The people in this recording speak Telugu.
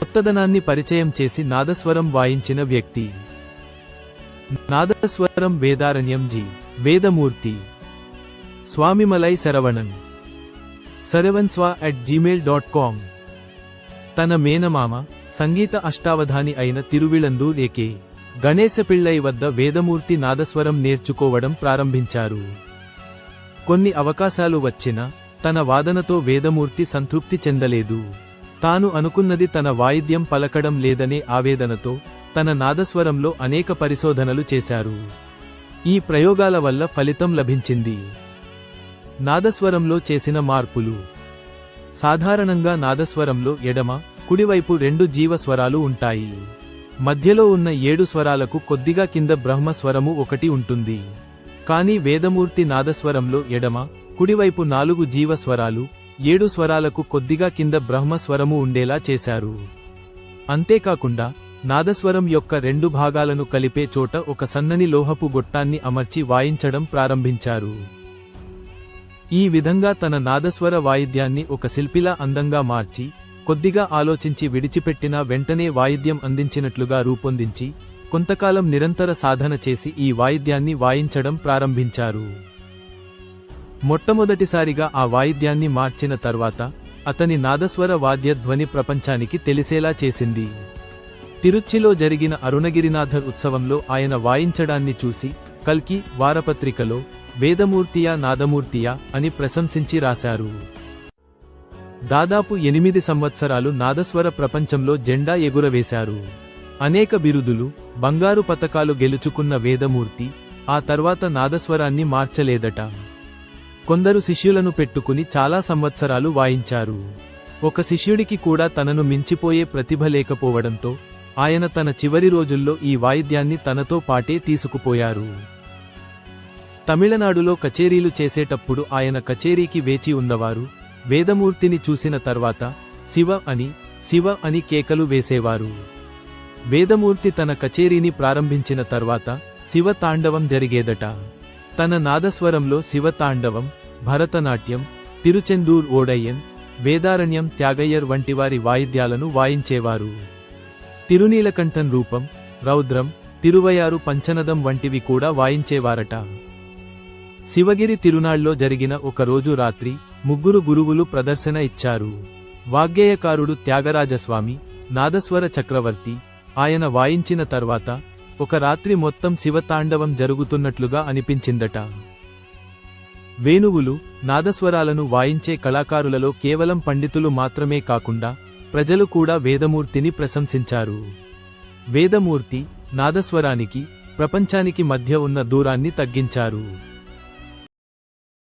కొత్తదనాన్ని పరిచయం చేసి నాదస్వరం వాయించిన వ్యక్తి. నాదస్వరం వేదారణ్యం జీ. వేదమూర్తి. స్వామిమలై శరవణన్ శరవన్స్వా అట్ జీమెయిల్ డాట్ కామ్. తన మేనమామ సంగీత అష్టావధాని అయిన తిరువిళందు ఏకే. గణేశపిళ్ళై వద్ద వేదమూర్తి నాదస్వరం నేర్చుకోవడం ప్రారంభించారు. కొన్ని అవకాశాలు వచ్చినా తన వాదనతో వేదమూర్తి సంతృప్తి చెందలేదు. తాను అనుకున్నది తన వాయిద్యం పలకడం లేదనే ఆవేదనతో తన నాదస్వరంలో అనేక పరిశోధనలు చేశారు. ఈ ప్రయోగాల వల్ల ఫలితం లభించింది. నాదస్వరంలో చేసిన మార్పులు. సాధారణంగా నాదస్వరంలో ఎడమ కుడివైపు రెండు జీవస్వరాలు ఉంటాయి. మధ్యలో ఉన్న ఏడు స్వరాలకు కొద్దిగా కింద బ్రహ్మస్వరము ఒకటి ఉంటుంది. కానీ వేదమూర్తి నాదస్వరంలో ఎడమ కుడివైపు నాలుగు జీవస్వరాలు ఏడు స్వరాలకు కొద్దిగా కింద బ్రహ్మస్వరము ఉండేలా చేశారు. అంతేకాకుండా నాదస్వరం యొక్క రెండు భాగాలను కలిపే చోట ఒక సన్నని లోహపు గొట్టాన్ని అమర్చి వాయించడం ప్రారంభించారు. ఈ విధంగా తన నాదస్వర వాయిద్యాన్ని ఒక శిల్పిలా అందంగా మార్చి కొద్దిగా ఆలోచించి విడిచిపెట్టిన వెంటనే వాయిద్యం అందించినట్లుగా రూపొందించి కొంతకాలం నిరంతర సాధన చేసి ఈ వాయిద్యాన్ని వాయించడం ప్రారంభించారు. మొట్టమొదటిసారిగా ఆ వాయిద్యాన్ని మార్చిన తర్వాత అతని నాదస్వర వాద్య ధ్వని ప్రపంచానికి తెలిసేలా చేసింది. తిరుచ్చిలో జరిగిన అరుణగిరినాథర్ ఉత్సవంలో ఆయన వాయించడాన్ని చూసి కల్కి వారపత్రికలో వేదమూర్తియా నాదమూర్తియా అని ప్రశంసించి రాశారు. దాదాపు ఎనిమిది సంవత్సరాలు నాదస్వర ప్రపంచంలో జెండా ఎగురవేశారు. అనేక బిరుదులు బంగారు పతకాలు గెలుచుకున్న వేదమూర్తి ఆ తర్వాత నాదస్వరాన్ని మార్చలేదట. కొందరు శిష్యులను పెట్టుకుని చాలా సంవత్సరాలు వాయించారు. ఒక శిష్యుడికి కూడా తనను మించిపోయే ప్రతిభ లేకపోవడంతో ఆయన తన చివరి రోజుల్లో ఈ వాయిద్యాన్ని తనతో పాటే తీసుకుపోయారు. తమిళనాడులో కచేరీలు చేసేటప్పుడు ఆయన కచేరీకి వేచి ఉన్నవారు వేదమూర్తిని చూసిన తర్వాత శివ అని శివ అని కేకలు వేసేవారు. వేదమూర్తి తన కచేరీని ప్రారంభించిన తర్వాత శివ తాండవం జరిగేదట. తన నాదస్వరంలో శివ తాండవం భరతనాట్యం తిరుచెందూర్ ఓడయ్యన్ వేదారణ్యం త్యాగయ్యర్ వంటి వారి వాయిద్యాలను వాయించేవారు. తిరునీలకంఠన్ రూపం రౌద్రం తిరువయారు పంచనదం వంటివి కూడా వాయించేవారట. శివగిరి తిరునాళ్ళో జరిగిన ఒక రోజు రాత్రి ముగ్గురు గురువులు ప్రదర్శన ఇచ్చారు. వాగ్గేయకారుడు త్యాగరాజస్వామి నాదస్వర చక్రవర్తి ఆయన వాయించిన తర్వాత ఒక రాత్రి మొత్తం శివతాండవం జరుగుతున్నట్లుగా అనిపించిందట. వేణువులు నాదస్వరాలను వాయించే కళాకారులలో కేవలం పండితులు మాత్రమే కాకుండా ప్రజలు కూడా వేదమూర్తిని ప్రశంసించారు. వేదమూర్తి నాదస్వరానికి ప్రపంచానికి మధ్య ఉన్న దూరాన్ని తగ్గించారు.